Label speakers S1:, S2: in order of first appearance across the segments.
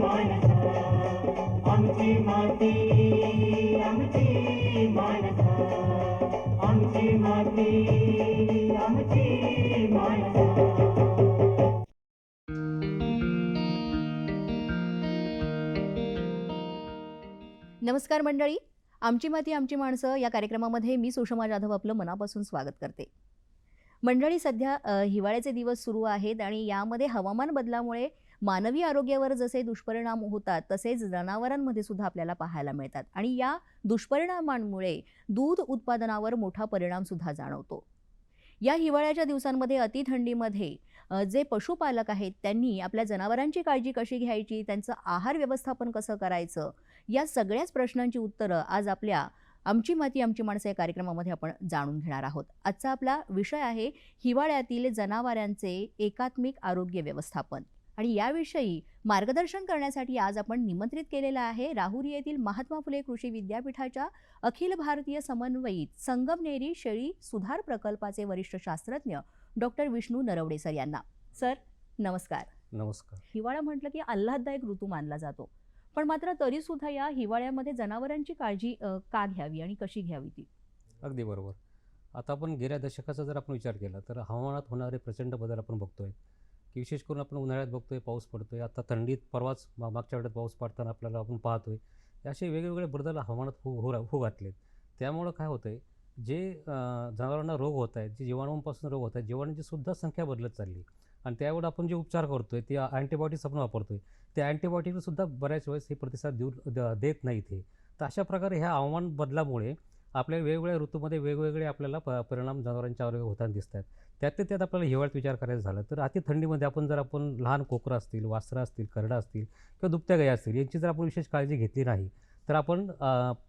S1: मानसा आमची माती आमची मानसा आमची माती आमची मानसा
S2: नमस्कार मंडळी. आमची माती आमची माणसं या कार्यक्रमामध्ये मी सुषमा जाधव आपलं मनापासून स्वागत करते. मंडळी सध्या हिवाळ्याचे दिवस सुरू आहेत आणि यामध्ये हवामान बदलामुळे मानवी आरोग्यावर जसे दुष्परिणाम होतात तसेच जनावरांमध्ये सुद्धा आपल्याला पाहायला मिळतात. आणि या दुष्परिणामांमुळे दूध उत्पादनावर मोठा परिणाम सुद्धा जाणवतो. या हिवाळ्याच्या दिवसांमध्ये अतिथंडीमध्ये जे पशुपालक आहेत त्यांनी आपल्या जनावरांची काळजी कशी घ्यायची त्यांचं आहार व्यवस्थापन कसं करायचं या सगळ्याच प्रश्नांची उत्तरं आज आपल्या आमची माती आमची माणसं या कार्यक्रमामध्ये आपण जाणून घेणार आहोत. आजचा आपला विषय आहे हिवाळ्यातील जनावरांचे एकात्मिक आरोग्य व्यवस्थापन. आणि याविषयी मार्गदर्शन करण्यासाठी आज आपण निमंत्रित केलेलं आहे राहुरी येथील महात्मा फुले कृषी विद्यापीठाच्या अखिल भारतीय समन्वयित संगमनेरी शेळी सुधार प्रकल्पाचे वरिष्ठ शास्त्रज्ञ डॉक्टर विष्णू नरवडे सर यांना. सर नमस्कार.
S3: नमस्कार.
S2: हिवाळा म्हटलं की आल्हाददायक ऋतू मानला जातो. पण मात्र तरी सुद्धा या हिवाळ्यामध्ये जनावरांची काळजी का घ्यावी आणि कशी घ्यावी ती?
S3: अगदी बरोबर. आता आपण गेल्या दशकाचा जर आपण विचार केला तर हवामानात होणारे प्रचंड बदल आपण बघतोय. की विशेष करून आपण उन्हाळ्यात बघतोय पाऊस पडतोय. आता थंडीत परवाच मा- मागच्या वेळेत पाऊस पडताना आपल्याला आपण पाहतोय आहे असे वेगवेगळे बदल हवामानात हो हो हो घातलेत. त्यामुळं काय होतं आहे जे जनावरांना रोग होत आहेत जे जीवाणूंपासून रोग होत आहेत जीवाणूंची सुद्धा संख्या बदलत चालली. आणि त्यावेळेला आपण जे उपचार करतो आहे ते अँटीबायोटिक्स आपण वापरतो त्या ते सुद्धा बऱ्याच वेळेस हे प्रतिसाद देऊ द- देत नाहीत हे. तर अशा प्रकारे ह्या हवामान बदलामुळे आपल्या वेगवेगळ्या ऋतूमध्ये वेगवेगळे आपल्याला प परिणाम जनावरांच्या आरोग्य होताना दिसत आहेत त्यातल्या त्यात आपल्याला हिवाळ्यात विचार करायचा झाला. तर अति थंडीमध्ये आपण जर आपण लहान कोकरं असतील वासरं असतील करडा असतील किंवा दुभत्या गायी असतील यांची जर आपण विशेष काळजी घेतली नाही तर आपण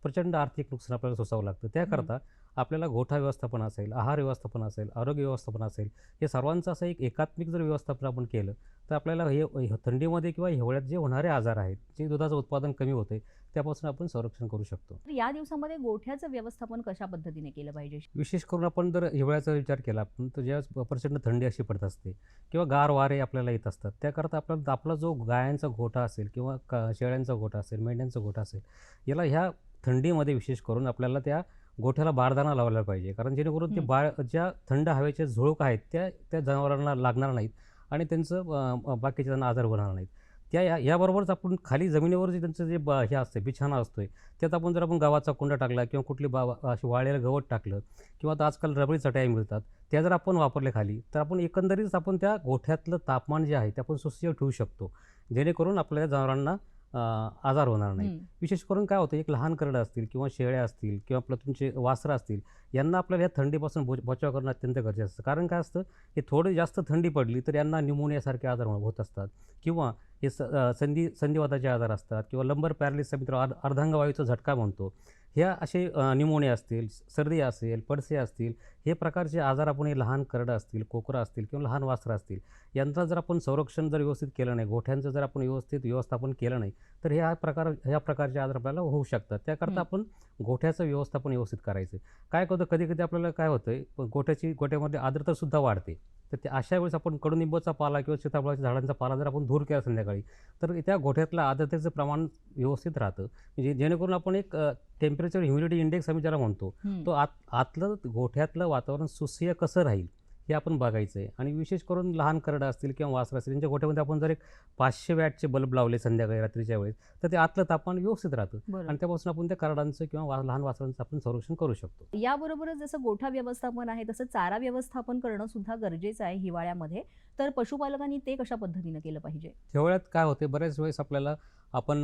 S3: प्रचंड आर्थिक नुकसान आपल्याला सोसावं लागतं. त्याकरता आपल्याला गोठा व्यवस्थापन असेल आहार व्यवस्थापन असेल आरोग्य व्यवस्थापन असेल हे सर्वांचं असं एक एकात्मिक जर व्यवस्थापन आपण केलं तर आपल्याला हे थंडीमध्ये किंवा हिवाळ्यात जे होणारे आजार आहेत जे दुधाचं उत्पादन कमी होते त्यापासून आपण संरक्षण करू शकतो.
S2: तर या दिवसामध्ये गोठ्याचं व्यवस्थापन कशा पद्धतीने केलं पाहिजे?
S3: विशेष करून आपण जर हिवाळ्याचा विचार केला आपण तर ज्यावेळेस प्रचंड थंडी अशी पडत असते किंवा गार वारे आपल्याला येत असतात त्याकरता आपल्याला आपला जो गायांचा गोठा असेल किंवा शेळ्यांचा गोठा असेल मेंढ्यांचा गोठा असेल याला ह्या थंडीमध्ये विशेष करून आपल्याला त्या गोठ्याला बारदाना लावला पाहिजे. कारण जेणेकरून ते. बाळ ज्या थंड हवेचे झुळूक आहेत त्या त्या जनावरांना लागणार नाहीत आणि त्यांचं अं, बाकीचे त्यांना आजार होणार नाहीत. त्या या याबरोबरच आपण खाली जमिनीवर जे त्यांचं जे ब हे असते बिछाना असतोय त्यात आपण जर आपण गव्हाचा कुंडा टाकला किंवा कुठली बा अशी वाळलेलं गवत टाकलं किंवा आता आजकाल रबरी चटई मिळतात त्या जर आपण वापरले खाली तर आपण एकंदरीत आपण त्या गोठ्यातलं तापमान जे आहे ते आपण सुस्थिर ठेवू शकतो. जेणेकरून आपल्या जनावरांना आजार होणार नाही. विशेष करून काय होतं एक लहान करडं असतील किंवा शेळ्या असतील किंवा आपलं तुमचे वासरं असतील यांना आपल्याला या थंडीपासून बो बचाव करणं अत्यंत गरजेचं असतं. कारण काय असतं हे थोडी जास्त थंडी पडली तर यांना न्यूमोनियासारखे आजार हो- होत असतात. किंवा हे संधी संधिवाताचे आजार असतात किंवा लंबर पॅरालिसचा मित्र अर्ध अर्धांगवायूचा झटका म्हणतो ह्या असे न्यूमोनिया असतील सर्दी असेल पडसे असतील हे प्रकारचे आजार आपण हे लहान करडं असतील कोकरं असतील किंवा लहान वासरं असतील यांचं जर आपण संरक्षण जर व्यवस्थित केलं नाही गोठ्यांचं जर आपण व्यवस्थित व्यवस्थापन केलं नाही तर ह्या प्रकार ह्या प्रकारचे आजार आपल्याला होऊ शकतात. त्याकरता आपण गोठ्याचं व्यवस्थापन व्यवस्थित करायचं. काय होतं कधी कधी आपल्याला काय होतं गोठ्याची गोठ्यामध्ये आर्द्रतासुद्धा वाढते. तर ते अशा वेळेस आपण कडुनिंबाचा पाला किंवा सीताफळाच्या झाडांचा पाला जर आपण दूर केला संध्याकाळी तर त्या गोठ्यातलं आर्द्रतेचं प्रमाण व्यवस्थित राहतं म्हणजे जेणेकरून आपण एक टेम्परेचर ह्युमिडिटी इंडेक्स आम्ही ज्याला म्हणतो. तो आत आतलं गोठ्यातलं वातावरण सुसह्य कसं राहील हे आपण बघायचं आहे. आणि विशेष करून लहान करडं असतील किंवा वासरं असतील यांच्या गोठ्यामध्ये आपण जर एक पाचशे वॅटचे बल्ब लावले संध्याकाळी रात्रीच्या वेळेस तर ते आतलं तापमान व्यवस्थित राहतं. आणि त्यापासून आपण त्या करडांचं किंवा लहान वासरांचं आपण संरक्षण करू शकतो.
S2: याबरोबरच जसं गोठा व्यवस्थापन आहे तसं चारा व्यवस्थापन करणं सुद्धा गरजेचं आहे हिवाळ्यामध्ये. तर पशुपालकांनी ते कशा पद्धतीनं केलं पाहिजे?
S3: हिवाळ्यात काय होते बऱ्याच वेळेस आपल्याला आपण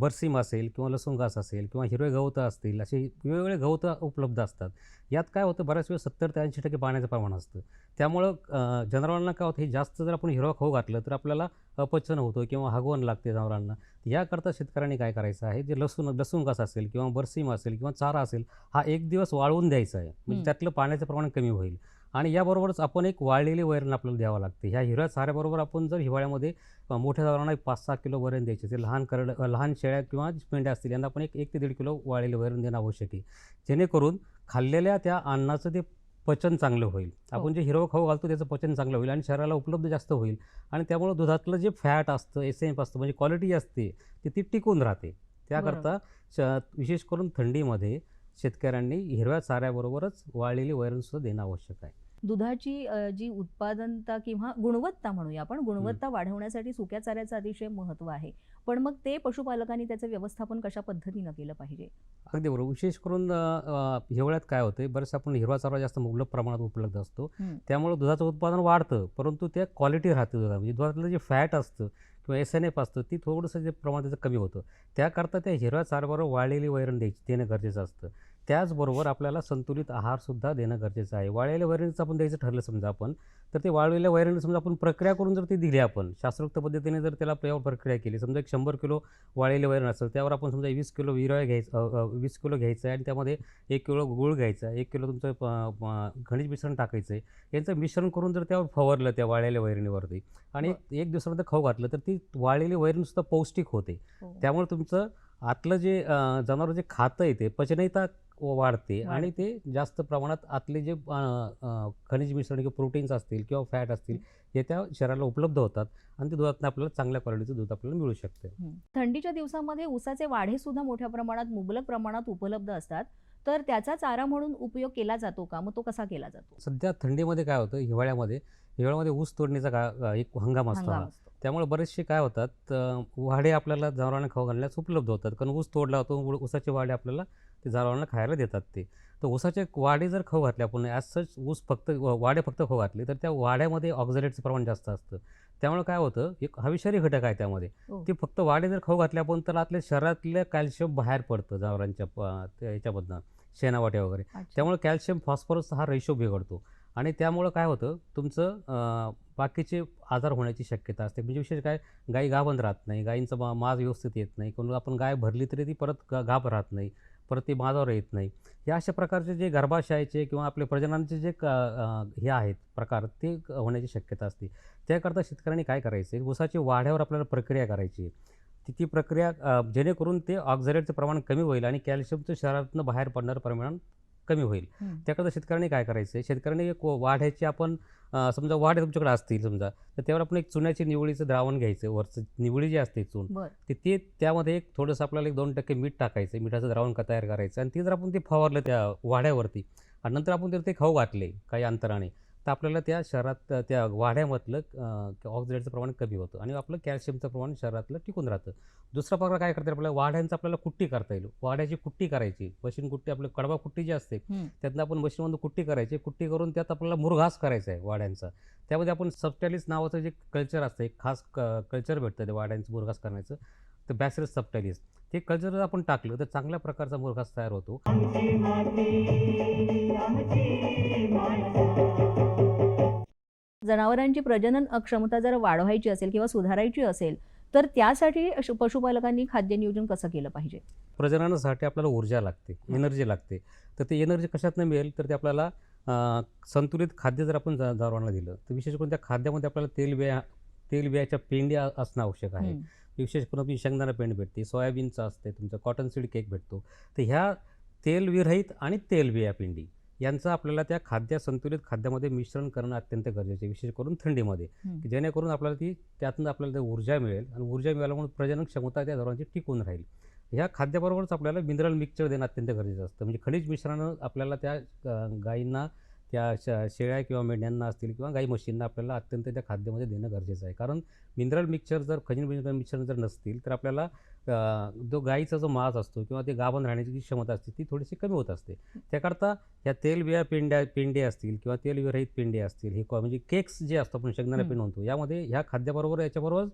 S3: बरसीम असेल किंवा लसूण घास असेल किंवा हिरवे गवतं असतील असे वेगवेगळे गवतं उपलब्ध असतात. यात काय होतं बऱ्याच वेळेस सत्तर ते ऐंशी टक्के पाण्याचं प्रमाण असतं. त्यामुळं जनावरांना काय होतं हे जास्त जर आपण हिरवा खाऊ घातलं तर आपल्याला अपचन होतं किंवा हगवण लागते जनावरांना. याकरता शेतकऱ्यांनी काय करायचं आहे जे लसूण लसूण घास असेल किंवा बरसीम असेल किंवा चारा असेल हा एक दिवस वाळवून द्यायचा आहे. म्हणजे. त्यातलं पाण्याचं प्रमाण कमी होईल. आणि याबरोबरच आपण एक वाळलेली वैरण आपल्याला द्यावं लागते. ह्या हिरव्या चाऱ्याबरोबर आपण जर हिवाळ्यामध्ये मोठ्या जनावरांना एक पाच सहा किलो वैरण द्यायचे ते लहान करड लहान शेळ्या किंवा मेंढ्या असतील यांना आपण एक एक ते दीड किलो वाळलेले वैरण देणं आवश्यक आहे. जेणेकरून खाल्लेल्या त्या अन्नाचं ते पचन चांगलं होईल. आपण जे हिरवं खाऊ घालतो त्याचं पचन चांगलं होईल आणि शरीराला उपलब्ध जास्त होईल. आणि त्यामुळं दुधातलं जे फॅट असतं एस एम असतं म्हणजे क्वालिटी असते ती ती टिकून राहते. त्याकरता श विशेष करून थंडीमध्ये शेतकऱ्यांनी हिरव्या चाऱ्याबरोबरच वाळलेली वैरणसुद्धा देणं आवश्यक आहे.
S2: दुधाची जी उत्पादनता किंवा गुणवत्ता म्हणूया आपण गुणवत्ता वाढवण्यासाठी सुक्या चाऱ्याचं अतिशय महत्त्व आहे. पण मग ते पशुपालकांनी त्याचं व्यवस्थापन कशा पद्धतीनं केलं पाहिजे?
S3: अगदी बरोबर. विशेष करून हिवाळ्यात काय होतं बरेचसे आपण हिरवा चारा जास्त मुबलक प्रमाणात उपलब्ध असतो. त्यामुळे दुधाचं उत्पादन वाढतं परंतु त्या क्वालिटी राहते दुधा म्हणजे दुधातलं जे फॅट असतं किंवा एस एन एफ असतं ती थोडंसं जे प्रमाण त्याचं कमी होतं. त्याकरता त्या हिरव्या चाऱ्याबरोबर वाळलेली वैरण द्यायची देणं गरजेचं असतं. त्याचबरोबर आपल्याला संतुलित आहारसुद्धा देणं गरजेचं आहे. वाळलेल्या वैरणीचं आपण द्यायचं ठरलं समजा आपण तर ते वाळलेल्या वैरणी समजा आपण प्रक्रिया करून जर ती दिली आपण शास्त्रोक्त पद्धतीने जर त्याला त्यावर प्रक्रिया केली समजा एक शंभर किलो वाळलेले वैरण असेल त्यावर आपण समजा वीस किलो विरळ घ्यायचं वीस किलो घ्यायचं आहे आणि त्यामध्ये एक किलो गूळ घ्यायचा आहे एक किलो तुमचं खनिज मिश्रण टाकायचं आहे यांचं मिश्रण करून जर त्यावर फवारलं त्या वाळलेल्या वैरणीवरती आणि एक दिवसानंतर खाऊ घातलं तर ती वाळलेली वैरणसुद्धा पौष्टिक होते.
S2: हो.
S3: त्यामुळे तुमचं आतलं जे जनावर जे खातं आहे ते पचनयता वाढते आणि. ते जास्त प्रमाणात आतले जे खनिज मिश्रण किंवा प्रोटीन्स असतील किंवा फॅट असतील हे. त्या शरीराला उपलब्ध होतात आणि ते दुधातून आपल्याला चांगल्या क्वालिटीचं दूध आपल्याला मिळू शकते.
S2: थंडीच्या दिवसामध्ये ऊसाचे वाढे सुद्धा मोठ्या प्रमाणात मुबलक प्रमाणात उपलब्ध असतात. तर त्याचा चारा म्हणून उपयोग केला जातो का? मग तो कसा केला जातो?
S3: सध्या थंडीमध्ये काय होतं? हिवाळ्यामध्ये हिवाळ्यामध्ये ऊस तोडणीचा का एक हंगाम असतो. त्यामुळे बरेचसे काय होतात वाढे आपल्याला जनावरांना खाऊ घालण्यास उपलब्ध होतात. कारण ऊस तोडला होतो ऊसाचे वाढे आपल्याला ते जनावरांना खायला देतात ते. तर ऊसाचे वाढे जर खाऊ घातले आपण ॲज सच ऊस फक्त वाढे फक्त खाऊ घातले तर त्या वाड्यामध्ये ऑक्झलेटचं प्रमाण जास्त असतं. त्यामुळे काय होतं एक हविषारी घटक आहे त्यामध्ये.
S2: हो.
S3: ते फक्त वाढे जर खाऊ घातले आपण तर आपल्या शरीरातलं कॅल्शियम बाहेर पडतं जनावरांच्या याच्यामधनं शेणावाट्या वगैरे. त्यामुळे कॅल्शियम फॉस्फरस हा रेशो बिघडतो. आणि त्यामुळं काय होतं तुमचं बाकीचे आजार होण्याची शक्यता असते. म्हणजे विशेष काय गाई गाभण राहत नाही गाईंचं मा माज व्यवस्थित येत नाही कोण आपण गाय भरली तरी ती परत गा गाभ राहत नाही परत ती माझावर येत नाही. या अशा प्रकारचे जे गर्भाशयाचे किंवा आपले प्रजननांचे जे क- हे आहेत प्रकार ते क- होण्याची शक्यता असते. त्याकरता शेतकऱ्यांनी काय करायचं आहे ऊसाची वाढ्यावर आपल्याला प्रक्रिया करायची. ती ती प्रक्रिया जेणेकरून ते ऑक्झरेटचं प्रमाण कमी होईल आणि कॅल्शियमचं शरीरातून बाहेर पडणारं प्रमाण कमी होईल. त्याकरता शेतकऱ्यांनी काय करायचं आहे शेतकऱ्यांनी एक वाढ्याची आपण समजा वाढे तुमच्याकडे असतील समजा तर त्यावर आपण एक चुन्याची निवळीचं द्रावण घ्यायचं. वरचं निवळी जी असते चून ते ते त्यामध्ये एक थोडंसं आपल्याला एक दोन टक्के मीठ टाकायचं. मिठाचं द्रावण का तयार करायचं. आणि ते जर आपण ते फवारलं त्या वाढ्यावरती आणि नंतर आपण जर ते खाऊ घातले काही अंतराने तर आपल्याला त्या शहरात त्या वाढ्यामधलं ऑक्झिडेटचं प्रमाण कमी होतं आणि आपलं कॅल्शियमचं प्रमाण शरीरातलं टिकून राहतं. दुसरा प्रकार काय करता येईल आपल्याला? वाढ्यांचं आपल्याला कुट्टी करता येईल. वाढ्याची कुट्टी करायची. मशीन कुट्टी आपली कडबा कुट्टी जी असते
S2: हं.
S3: त्यातनं आपण मशीनमधून कुट्टी करायची. कुट्टी करून त्यात आपल्याला मुरघास करायचा आहे वाड्यांचा. त्यामध्ये आपण सबटॅलिस नावाचं जे कल्चर असतं एक खास कल्चर भेटतं ते वाड्यांचं मुरघास करण्याचं. तर बॅसिलस सबटॅलिस ते कल्चर जर आपण टाकलं तर चांगल्या प्रकारचा मुरघास तयार होतो.
S2: जनावरांची प्रजनन क्षमता जर वाढवायची असेल किंवा सुधारायची असेल तर त्यासाठी पशुपालकांनी खाद्य नियोजन कसं केलं पाहिजे?
S3: प्रजननासाठी आपल्याला ऊर्जा लागते एनर्जी लागते. तर ते एनर्जी कशातनं मिळेल? तर ते आपल्याला संतुलित खाद्य जर आपण जनावरांना दिलं तर विशेष करून त्या खाद्यामध्ये आपल्याला तेलबिया तेलबियाच्या पेंडी आ- असणं आवश्यक आहे. विशेष करून आपली शेंगदाणा पेंड भेटते सोयाबीनचं असते तुमचं कॉटन सीड केक भेटतो. तर ह्या तेलविरहित आणि तेलबिया पेंडी यांचं आपल्याला त्या खाद्य संतुलित खाद्यामध्ये मिश्रण करणं अत्यंत गरजेचं आहे विशेष करून थंडीमध्ये. की जेणेकरून आपल्याला ती त्यातून आपल्याला ते ऊर्जा मिळेल आणि ऊर्जा मिळाल्यामुळे प्रजनन क्षमता त्या जनावरांची टिकून राहील. ह्या खाद्याबरोबरच आपल्याला मिनरल मिक्सचर देणं अत्यंत गरजेचं असतं. म्हणजे खनिज मिश्रण आपल्याला त्या गायींना त्या श शेळ्या किंवा मेंढ्यांना असतील किंवा गाई म्हशींना आपल्याला अत्यंत त्या खाद्यामध्ये देणं गरजेचं आहे. कारण मिनरल मिक्सचर जर खनिज मिनरल मिक्सचर जर नसतील तर आपल्याला जो गाईचा जो मांस असतो किंवा ते गाभण राहण्याची जी क्षमता असते ती थोडीशी कमी होत असते. त्याकरता ह्या तेलबिया पेंड्या पेंडे असतील किंवा तेलविरहित पेंडे असतील हे को- म्हणजे केक्स जे असतो आपण शेंगदाणा. पेंड म्हणतो यामध्ये ह्या खाद्याबरोबर याच्याबरोबर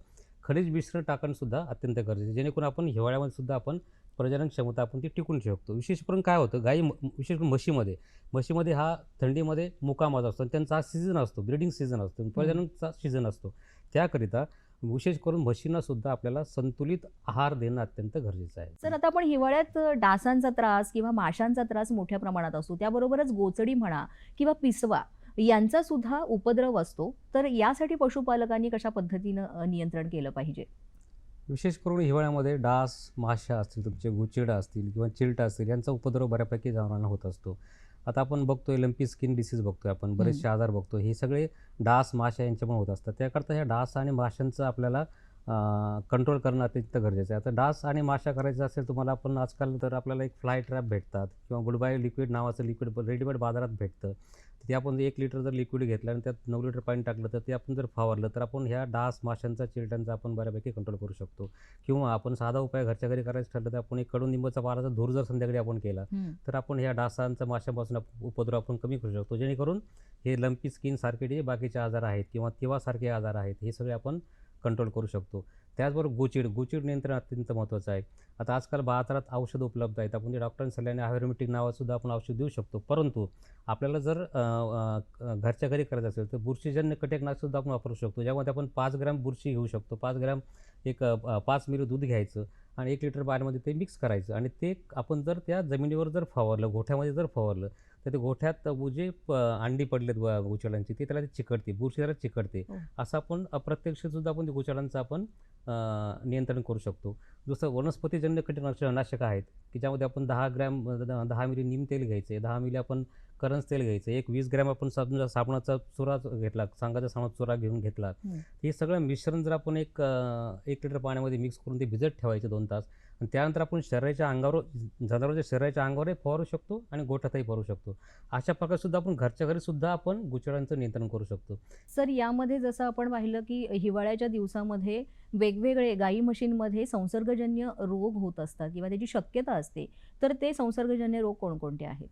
S3: खनिज मिश्रण टाकणं सुद्धा अत्यंत गरजेचं आहे. जेणेकरून आपण हिवाळ्यामध्ये सुद्धा आपण प्रजनन क्षमता आपण ती टिकून ठेवू शकतो. विशेष करून काय होतं गाई विशेष करून म्हशीमध्ये म्हशीमध्ये हा थंडीमध्ये मुकामाज असतो आणि त्यांचा हा सीझन असतो ब्रिडिंग सीझन असतो प्रजननचा सीझन असतो. त्याकरिता विशेष करून म्हशींना सुद्धा आपल्याला संतुलित आहार देणं अत्यंत गरजेचं आहे.
S2: सर आता आपण हिवाळ्यात डासांचा त्रास किंवा माशांचा त्रास मोठ्या प्रमाणात असतो त्याबरोबरच गोचडी म्हणा किंवा पिसवा यांचा सुद्धा उपद्रव असतो. तर यासाठी पशुपालकांनी कशा पद्धतीनं नियंत्रण केलं पाहिजे?
S3: विशेष करून हिवाळ्यामध्ये डास माशा असतील तुमचे गुचिडा असतील किंवा चिलटा असतील यांचा उपद्रव बऱ्यापैकी जनावरांना होत असतो. आता आपण बघतोय लंपी स्किन डिसीज बघतोय आपण बरेचसे आजार बघतोय. हे सगळे डास माशा यांच्यामुळे होत असतात. त्याकरता ह्या डास आणि माशांचं आपल्याला कंट्रोल करणं अत्यंत गरजेचं आहे. आता डास आणि माशा करायचं असेल तुम्हाला आपण आजकाल तर आपल्याला एक फ्लाय ट्रॅप भेटतात किंवा गुडबाय लिक्विड नावाचं लिक्विड रेडीमेड बाजारात भेटतं. ते आपण एक लिटर जर लिक्विड घेतलं आणि त्यात नऊ लिटर पाणी टाकलं तर ते आपण जर फवारलं तर आपण ह्या डास माशांचा चिलट्यांचा आपण बऱ्यापैकी कंट्रोल करू शकतो. किंवा आपण साधा उपाय घरच्या घरी करायचं ठरलं तर आपण एक कडुनिंबाचा पाराचा धूर जर संध्याकाळी आपण केला तर आपण ह्या डासांचा माशापासून उपद्रव आपण कमी करू शकतो. जेणेकरून हे लंपी स्किन सारखे जे बाकीचे आजार आहेत किंवा तिवासारखे आजार आहेत हे सगळे आपण कंट्रोल करू शकतो. त्याचबरोबर गोचिड गोचिड नियंत्रण अत्यंत महत्त्वाचं आहे. आता आजकाल बाजारात औषधं उपलब्ध आहेत. आपण जे डॉक्टरांनी सल्ल्याने आयुर्वेदिक नावासुद्धा आपण औषध देऊ शकतो. परंतु आपल्याला जर घरच्या घरी करायचं असेल तर बुरशीजन्य कटेकनाशकसुद्धा आपण वापरू शकतो. ज्यामध्ये आपण पाच ग्रॅम बुरशी घेऊ शकतो. पाच ग्रॅम एक पाच मिली दूध घ्यायचं आणि एक लिटर पाण्यामध्ये ते मिक्स करायचं. आणि ते आपण जर त्या जमिनीवर जर फवारलं गोठ्यामध्ये जर फवारलं तर ते गोठ्यात जे प- अंडी पडलेत गोचडांची ते त्याला ते चिकटते बुरशी त्याला चिकटते
S2: हो.
S3: असं आपण अप्रत्यक्षसुद्धा आपण ते गोचडांचं आपण नियंत्रण करू शकतो जसं वनस्पतीजन्य कीटकनाशक नाशक आहेत की ज्यामध्ये आपण दहा ग्रॅम दहा मिली नीम तेल घ्यायचे दहा मिली आपण करंज तेल घ्यायचं एक वीस ग्रॅम आपण समजा साबणाचा चुरा घेतला सांगाचा साबणाचा चुरा घेऊन घेतला
S2: हं.
S3: सगळं मिश्रण जर आपण एक एक लिटर पाण्यामध्ये मिक्स करून ते भिजत ठेवायचे दोन तास आणि त्यानंतर आपण शरीराच्या अंगावर जनावरांच्या शरीराच्या अंगावरही फवारू शकतो आणि गोठ्यातही फवारू शकतो. अशा प्रकारे सुद्धा आपण घरच्या घरी सुद्धा आपण गुचडांचं नियंत्रण करू शकतो.
S2: सर यामध्ये जसं आपण पाहिलं की हिवाळ्याच्या दिवसामध्ये वेगवेगळे गाई म्हशींमध्ये संसर्गजन्य रोग होत असतात किंवा त्याची शक्यता असते तर ते संसर्गजन्य रोग कोणकोणते आहेत?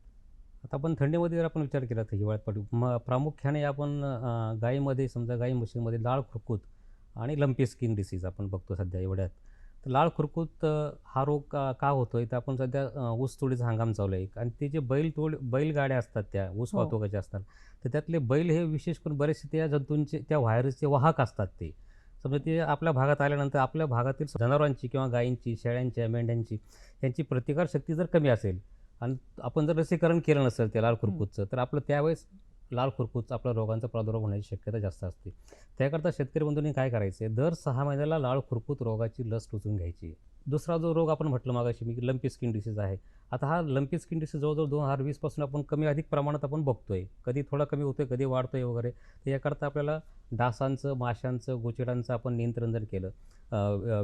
S3: आता आपण थंडीमध्ये जर आपण विचार केला तर हिवाळ्यात पडू म प्रामुख्याने आपण गायीमध्ये समजा गाई म्हशींमध्ये लाळ खुरकूत आणि लंपी स्किन डिसीज आपण बघतो सध्या एवढ्यात. तर लाळ खुरकूत हा रोग का का होतो आहे तर आपण सध्या ऊस तोडीचा हंगाम चालू आहे. आणि ते जे बैल तोड बैलगाड्या असतात त्या ऊस
S2: हो.
S3: वाहतुकाच्या असतात तर त्यातले बैल हे विशेष करून बरेचसे त्या जंतूंचे त्या व्हायरसचे वाहक असतात ते. समजा ते आपल्या भागात आल्यानंतर आपल्या भागातील जनावरांची किंवा गायींची शेळ्यांच्या मेंढ्यांची यांची प्रतिकारशक्ती जर कमी असेल आणि आपण जर लसीकरण केलं नसेल त्या लाल खुरकूतचं तर आपलं त्यावेळेस लाल खुरकूत आपल्या रोगांचा प्रादुर्भाव होण्याची शक्यता जास्त असते. त्याकरता शेतकरी बंधूंनी काय करायचं? आहे दर सहा महिन्याला लाळ खुरकूत रोगाची लस टोचून घ्यायची. दुसरा जो रोग आपण म्हटलं मागाशी मी लंपी स्किन डिसीज आहे. आता हा लंपी स्किन डिसीज जवळजवळ दोन हजार वीसपासून आपण कमी अधिक प्रमाणात आपण बघतोय. कधी थोडा कमी होतोय कधी वाढतोय वगैरे. तर याकरता आपल्याला डासांचं माशांचं गोचिडांचं आपण नियंत्रण जर केलं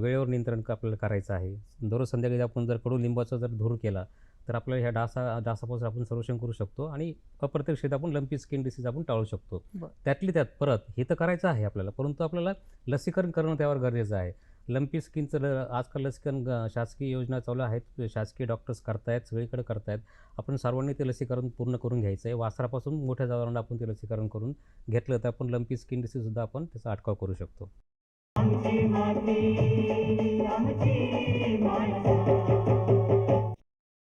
S3: वेळेवर नियंत्रण आपल्याला करायचं आहे. दररोज संध्याकाळी आपण जर कडुलिंबाचा जर धूर केला तर आपल्याला ह्या डासा डासापासून आपण संरक्षण करू शकतो आणि अप्रत्यक्षित आपण लंपी स्किन डिसीज आपण टाळू शकतो. त्यातली त्यात परत हे तर करायचं आहे आपल्याला परंतु आपल्याला लसीकरण करणं त्यावर गरजेचं आहे लंपी स्किनचं ल आजकाल लसीकरण शासकीय योजना चालू आहेत शासकीय डॉक्टर्स करतायत सगळीकडे करतायत आपण सर्वांनी ते लसीकरण पूर्ण करून घ्यायचं आहे वासरापासून मोठ्या जनावरांना आपण ते लसीकरण करून घेतलं तर आपण लंपी स्किन डिसीजसुद्धा आपण त्याचा अटकाव करू शकतो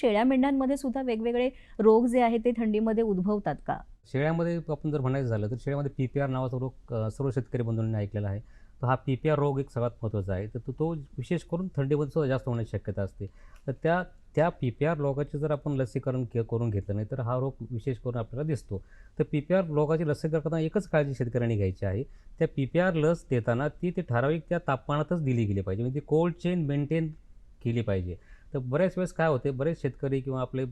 S2: शेळ्या मेंढ्यांमध्ये सुद्धा वेगवेगळे रोग जे आहेत ते थंडीमध्ये उद्भवतात का?
S3: शेळ्यामध्ये आपण जर म्हणायचं झालं तर शेळ्यामध्ये पी पी आर नावाचा रोग सर्व शेतकरी बंधूंनी ऐकलेला आहे. तर हा पी पी आर रोग एक सगळ्यात महत्त्वाचा आहे. तर तो तो विशेष करून थंडीमध्ये सुद्धा जास्त होण्याची शक्यता असते. तर त्या त्या पी पी आर रोगाचे जर आपण लसीकरण के करून घेतलं नाही तर हा रोग विशेष करून आपल्याला दिसतो. तर पी पी आर रोगाची लसीकरण करताना एकच काळजी शेतकऱ्यांनी घ्यायची आहे. त्या पी पी आर लस देताना ती ते ठराविक त्या तापमानातच दिली गेली पाहिजे. म्हणजे ती कोल्ड चेन मेंटेन केली पाहिजे. तर बऱ्याच वेळेस काय होते बरेच शेतकरी किंवा आपले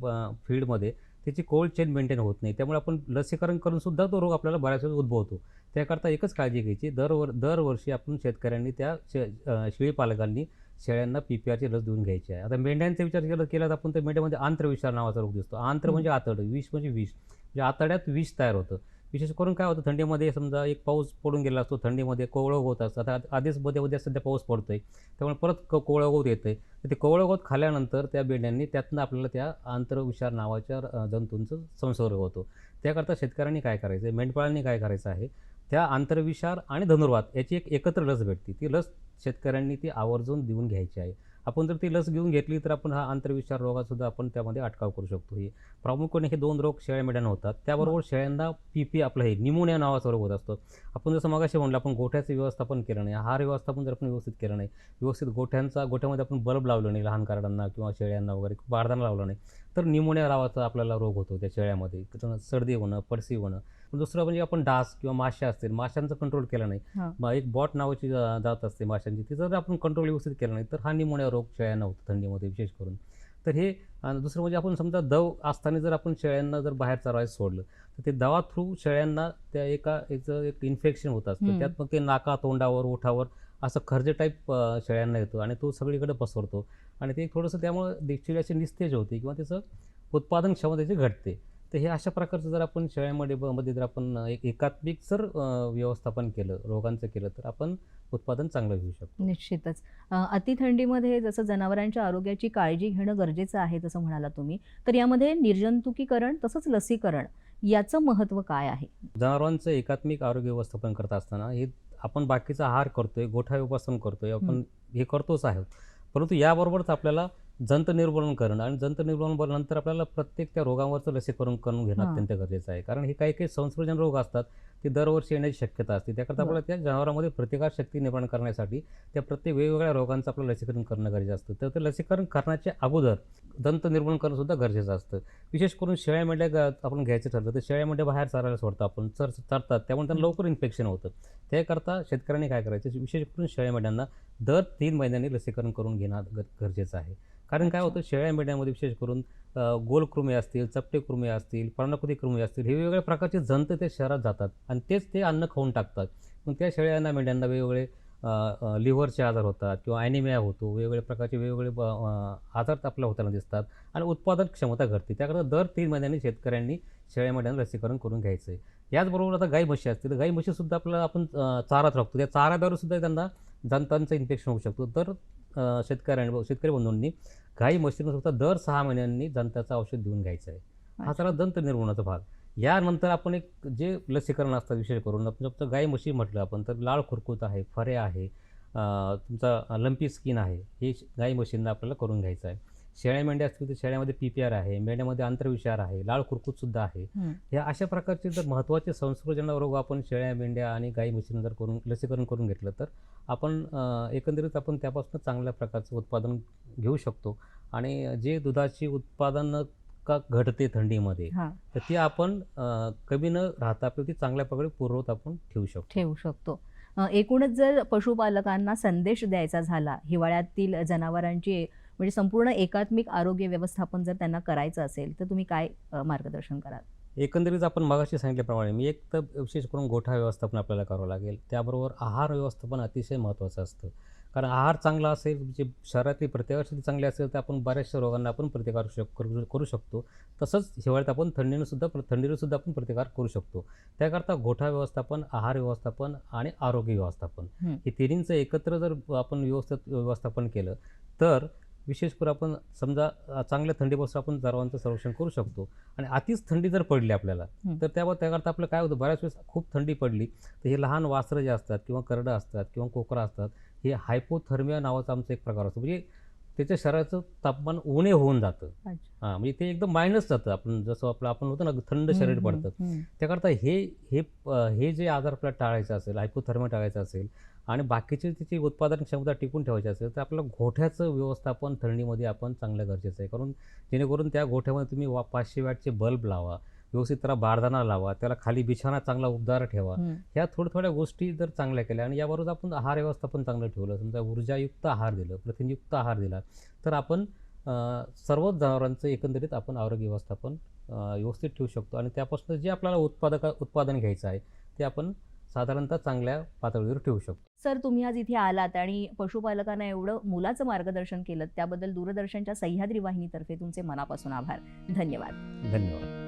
S3: फील्डमध्ये त्याची कोल्ड चेन मेंटेन होत नाही. त्यामुळे आपण लसीकरण करून सुद्धा तो रोग आपल्याला बऱ्याच वेळेस उद्भवतो. त्याकरता एकच काळजी घ्यायची दरवर दरवर्षी आपण शेतकऱ्यांनी त्या शे शेळी पालकांनी शेळ्यांना पी पी आरची लस देऊन घ्यायची आहे. आता मेंढ्यांचा विचार केला केला तर आपण तर मेंढ्यामध्ये आंत्रविषार नावाचा रोग दिसतो. आंत्र म्हणजे आतड विष म्हणजे विष. म्हणजे आतड्यात विष तयार होतं. विशेष करून काय होतं थंडीमध्ये समजा एक पाऊस पडून गेला असतो थंडीमध्ये कोवळं होत असतं. आता आधीच मध्ये उद्या सध्या पाऊस पडतो आहे त्यामुळे परत क कोवळं होत येतंय. तर ते कोवळं होत खाल्यानंतर त्या बेंड्यांनी त्यातनं आपल्याला त्या आंतरविषार नावाच्या जंतूंचं संसर्ग होतो. त्याकरता शेतकऱ्यांनी काय करायचं आहे मेंढपाळांनी काय करायचं आहे त्या आंतरविषार आणि धनुर्वात याची एक एकत्र लस भेटते. ती लस शेतकऱ्यांनी ती आवर्जून देऊन घ्यायची आहे. आपण जर ती लस घेऊन घेतली तर आपण हा आंतरविषार रोगासुद्धा आपण त्यामध्ये अटकाव करू शकतो. हे प्रामुख्याने हे दोन रोग शेळ्या मेंढ्यांना होतात. त्याबरोबर शेळ्यांना पी पी आपलं हे निमोनिया नावाचा रोग होत असतो. आपण जसं मगाशी म्हणलं आपण गोठ्याचं व्यवस्थापन केलं नाही. आहार व्यवस्थापन जर आपण व्यवस्थित केलं नाही व्यवस्थित गोठ्यांचा गोठ्यामध्ये आपण बल्ब लावलं नाही लहान कार्डांना किंवा शेळ्यांना वगैरे बारदाना लावलं नाही तर निमोनिया नावाचा आपल्याला रोग होतो त्या शेळ्यामध्ये. सर्दी होणं पडसी होणं दुसरं म्हणजे आपण डास किंवा माश्या असतील माशांचं कंट्रोल केलं नाही. मग एक बॉट नावाची जात असते माशांची. तिचं जर आपण कंट्रोल व्यवस्थित केलं नाही तर हा निमोनिया रोग शेळ्यांना होतो थंडीमध्ये विशेष करून. तर हे दुसरं म्हणजे आपण समजा दव असताना जर आपण शेळ्यांना जर बाहेर चरायला सोडलं तर ते दवा थ्रू शेळ्यांना त्या एका याचं एक इन्फेक्शन होत असतं. त्यात मग ते नाका तोंडावर ओठावर असं खर्जे टाईप शेळ्यांना येतो आणि तो सगळीकडे पसरतो. आणि ते थोडंसं त्यामुळं दिक्षिल्याची निस्तेज होते किंवा त्याचं उत्पादन क्षमतेची घटते. तर हे अशा प्रकारचं जर आपण शेळ्यामध्ये ब- मध्ये जर आपण एक एकात्मिक जर व्यवस्थापन केलं रोगांचं केलं तर आपण उत्पादन चांगलं घेऊ शकतो.
S2: निश्चितच. अ, अतिथंडीमध्ये जसं जनावरांच्या आरोग्याची काळजी घेणं गरजेचं आहे तसं म्हणाला तुम्ही तर यामध्ये निर्जंतुकीकरण तसंच लसीकरण याचं महत्त्व काय आहे?
S3: जनावरांचं एकात्मिक आरोग्य व्यवस्थापन करत असताना हे आपण बाकीचा आहार करतोय गोठा व्यवस्थापन करतोय आपण हे करतोच आहोत. परंतु याबरोबरच आपल्याला जंत निर्मूलन करणं आणि जंत निर्मूलन नंतर आपल्याला प्रत्येक त्या रोगांवरचं लसीकरण करून घेणं. अत्यंत गरजेचं आहे कारण हे काही काही संसर्जन रोग असतात ते दरवर्षी येण्याची शक्यता असते. त्याकरता. आपल्याला त्या जनावरांमध्ये प्रतिकार शक्ती निर्माण करण्यासाठी त्या प्रत्येक वेगवेगळ्या रोगांचं आपलं लसीकरण करणं गरजेचं असतं. तर ते लसीकरण करण्याच्या अगोदर दंत निर्मूलन करणं सुद्धा गरजेचं असतं. विशेष करून शेळ्या मेंढ्या ग- आपण घ्यायचं ठरलं तर शेळ्या मेंढ्या बाहेर चारायला सोडतो आपण. चर चरतात. त्यामुळे त्यांना लवकर इन्फेक्शन होतं. त्याकरता शेतकऱ्यांनी काय करायचं? विशेष करून शेळ्या मेंढ्यांना दर तीन महिन्यांनी लसीकरण करून घेणं गरजेचं आहे. कारण काय. होतं? शेळ्या मेंढ्यामध्ये विशेष करून गोल कृमे असतील चपटे कृमे असतील पर्णकुती कृमे असतील हे वेगवेगळ्या प्रकारचे जंत ते शहरात जातात आणि तेच ते अन्न खाऊन टाकतात. मग त्या शेळ्यांना मेंढ्यांना वेगवेगळे लिव्हरचे आजार होतात किंवा ॲनिमिया होतो वेगवेगळ्या प्रकारचे वेगवेगळे आजार आपल्याला होताना दिसतात आणि उत्पादन क्षमता घडते त्याकरता दर तीन महिन्यांनी शेतकऱ्यांनी शेळ्या मेंढ्यांना लसीकरण करून घ्यायचं आहे. याचबरोबर आता गाई म्हशी असतील गाई म्हशीसुद्धा आपल्याला आपण अ, चारात राखतो. त्या चाराद्वारे सुद्धा त्यांना जंतांचं इन्फेक्शन होऊ शकतो. तर शेतकऱ्यांनी शेतकरी बंधूंनी गाई म्हशींना सुद्धा दर सहा महिन्यांनी दंताचं औषध देऊन घ्यायचं आहे. हा. झाला दंत निर्मूलनाचा भाग. यानंतर आपण एक जे लसीकरण असतं विशेष करून आपण फक्त गाई म्हशी म्हटलं आपण तर लाळ खुरकूत आहे फरे आहे तुमचा लंपी स्किन आहे हे गाई म्हशींना आपल्याला करून घ्यायचं आहे. शेळ्या मेंढ्या असतील तर शेळ्यामध्ये पी पी आर आहे मेंढ्यामध्ये आंतरविषार आहे लाळ खुरकूतसुद्धा आहे.
S2: हं.
S3: या अशा प्रकारचे जर महत्त्वाचे संसर्गजन्य रोग आपण शेळ्या मेंढ्या आणि गाई म्हशींना जर करून लसीकरण करून घेतलं तर आपण एकंदरीत आपण त्यापासून चांगल्या प्रकारचं उत्पादन घेऊ शकतो. आणि जे दुधाची उत्पादन का घटते थंडीमध्ये तर ती आपण कमी न राहता ती चांगल्या प्रकारे पूर्वत आपण ठेवू शकतो.
S2: ठेवू शकतो. एकूणच जर पशुपालकांना संदेश द्यायचा झाला हिवाळ्यातील जनावरांची म्हणजे संपूर्ण एकात्मिक आरोग्य व्यवस्थापन जर त्यांना करायचं असेल तर तुम्ही काय मार्गदर्शन कराल?
S3: एकंदरीत आपण मगाशी सांगितल्याप्रमाणे मी एक तर विशेष करून गोठा व्यवस्थापन आपल्याला करावं लागेल. त्याबरोबर आहार व्यवस्थापन अतिशय महत्त्वाचं असतं. कारण आहार चांगला असेल म्हणजे शहरातली प्रतिकारशक्ती चांगली असेल तर आपण बऱ्याचशा रोगांना आपण प्रतिकार शक करू करू शकतो. तसंच हिवाळ्यात आपण थंडीनं सुद्धा थंडीनं सुद्धा आपण प्रतिकार करू शकतो. त्याकरता गोठा व्यवस्थापन आहार व्यवस्थापन आणि आरोग्य व्यवस्थापन.
S2: हे
S3: तिन्हींचं एकत्र जर आपण व्यवस्थित व्यवस्थापन केलं तर विशेष करून आपण समजा चांगल्या थंडीपासून आपण जनावरांचं संरक्षण करू शकतो आणि अतिच थंडी जर पडली आपल्याला. तर त्यावर त्याकरता आपलं काय होतं बऱ्याच वेळेस खूप थंडी पडली तर हे लहान वासरं जे असतात किंवा करडं असतात किंवा कोकरा असतात हे हायपोथर्मिया नावाचा आमचा एक प्रकार असतो म्हणजे त्याच्या शरीराचं तापमान उणे होऊन जातं. हां म्हणजे ते एकदम मायनस जातं आपण जसं आपलं आपण होतं ना थंड शरीर पडतं. त्याकरता हे हे हे जे आजार आपल्याला टाळायचं असेल हायपोथर्मिया टाळायचं असेल आणि बाकीची तिची उत्पादन क्षमता टिकून ठेवायची असेल तर आपल्याला गोठ्याचं व्यवस्थापन थंडीमध्ये आपण चांगलं गरजेचं आहे. कारण जेणेकरून त्या गोठ्यामध्ये तुम्ही वा पाचशे वॅटचे बल्ब लावा व्यवस्थित त्याला बारदाना लावा त्याला खाली बिछाना चांगला उबदार ठेवा. ह्या थोड्या थोड्या गोष्टी जर चांगल्या केल्या आणि याबरोबर आपण आहार व्यवस्थापन चांगलं ठेवलं समजा ऊर्जायुक्त आहार दिलं प्रथिनयुक्त आहार दिला तर आपण सर्वच जनावरांचं एकंदरीत आपण आरोग्य व्यवस्थापन व्यवस्थित ठेवू शकतो. आणि त्यापासून जे आपल्याला उत्पादक उत्पादन घ्यायचं आहे ते आपण साधारणतः चांगल्या पातळीवर ठेवू शकतो.
S2: सर तुम्ही आज इथे आलात आणि पशुपालकांना एवढं मुलाचं मार्गदर्शन केलं त्याबद्दल दूरदर्शनच्या सह्याद्री वाहिनीतर्फे तुमचे मनापासून आभार. धन्यवाद.
S3: धन्यवाद.